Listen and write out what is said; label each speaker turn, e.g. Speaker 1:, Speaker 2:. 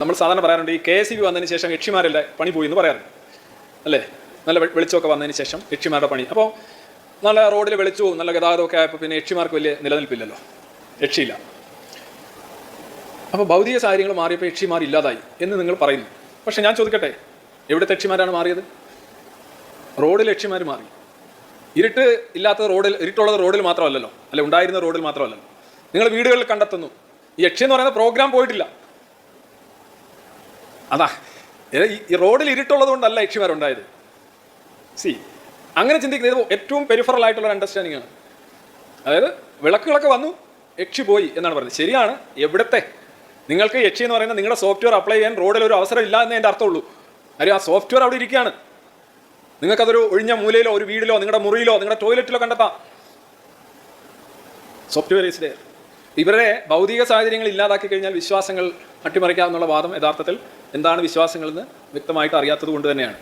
Speaker 1: നമ്മൾ സാധാരണ പറയാറുണ്ട് ഈ കെ എസ് ബി വന്നതിന് ശേഷം യക്ഷിമാരുടെ പണി പോയി എന്ന് പറയാറുണ്ട്. അല്ലേ? നല്ല വെളിച്ചമൊക്കെ വന്നതിന് ശേഷം യക്ഷിമാരുടെ പണി. അപ്പോൾ നല്ല റോഡിൽ വെളിച്ചവും നല്ല ഗതാഗതമൊക്കെ ആയപ്പോൾ പിന്നെ യക്ഷിമാർക്ക് വലിയ നിലനിൽപ്പില്ലല്ലോ. യക്ഷിയില്ല അപ്പോൾ ഭൗതിക സാഹചര്യങ്ങൾ മാറിയപ്പോൾ യക്ഷിമാർ ഇല്ലാതായി എന്ന് നിങ്ങൾ പറയുന്നു. പക്ഷേ ഞാൻ ചോദിക്കട്ടെ എവിടുത്തെ യക്ഷിമാരാണ് മാറിയത്? റോഡിൽ യക്ഷിമാർ മാറി. ഇരുട്ട് ഇല്ലാത്ത റോഡിൽ ഇരുട്ടുള്ളത് റോഡിൽ മാത്രമല്ലല്ലോ. അല്ലെ ഉണ്ടായിരുന്ന റോഡിൽ മാത്രമല്ലല്ലോ. നിങ്ങൾ വീടുകളിൽ കണ്ടെത്തുന്നു. യക്ഷി എന്ന് പറയുന്ന പ്രോഗ്രാം പോയിട്ടില്ല. അതാ ഈ- റോഡിൽ ഇരുട്ടുള്ളത് കൊണ്ടല്ല യക്ഷിമാരുണ്ടായത്. സി അങ്ങനെ ചിന്തിക്കുന്നത് ഏറ്റവും പെരിഫറൽ ആയിട്ടുള്ള ഒരു അണ്ടർസ്റ്റാൻഡിംഗ് ആണ്. അതായത് വിളക്കുകളൊക്കെ വന്നു യക്ഷി പോയി എന്നാണ് പറയുന്നത് ശരിയാണ് എവിടത്തെ? നിങ്ങൾക്ക് യക്ഷി എന്ന് പറയുന്നത് നിങ്ങളുടെ സോഫ്റ്റ്വെയർ അപ്ലൈ ചെയ്യാൻ റോഡിൽ ഒരു അവസരം ഇല്ല എന്നേ എന്റെ അർത്ഥമുള്ളൂ. കാര്യം ആ സോഫ്റ്റ്വെയർ അവിടെ ഇരിക്കുകയാണ്. നിങ്ങൾക്കതൊരു ഒഴിഞ്ഞ മൂലയിലോ ഒരു വീടിലോ നിങ്ങളുടെ മുറിയിലോ നിങ്ങളുടെ ടോയ്ലറ്റിലോ കണ്ടെത്താം. സോഫ്റ്റ്വെയർ ഈസ് ഡെയർ ഇവരെ ഭൗതിക സാഹചര്യങ്ങൾ ഇല്ലാതാക്കി കഴിഞ്ഞാൽ വിശ്വാസങ്ങൾ അട്ടിമറിക്കാമെന്നുള്ള വാദം യഥാർത്ഥത്തിൽ എന്താണ് വിശ്വാസങ്ങളെന്ന് വ്യക്തമായിട്ട് അറിയാത്തത് കൊണ്ട് തന്നെയാണ്.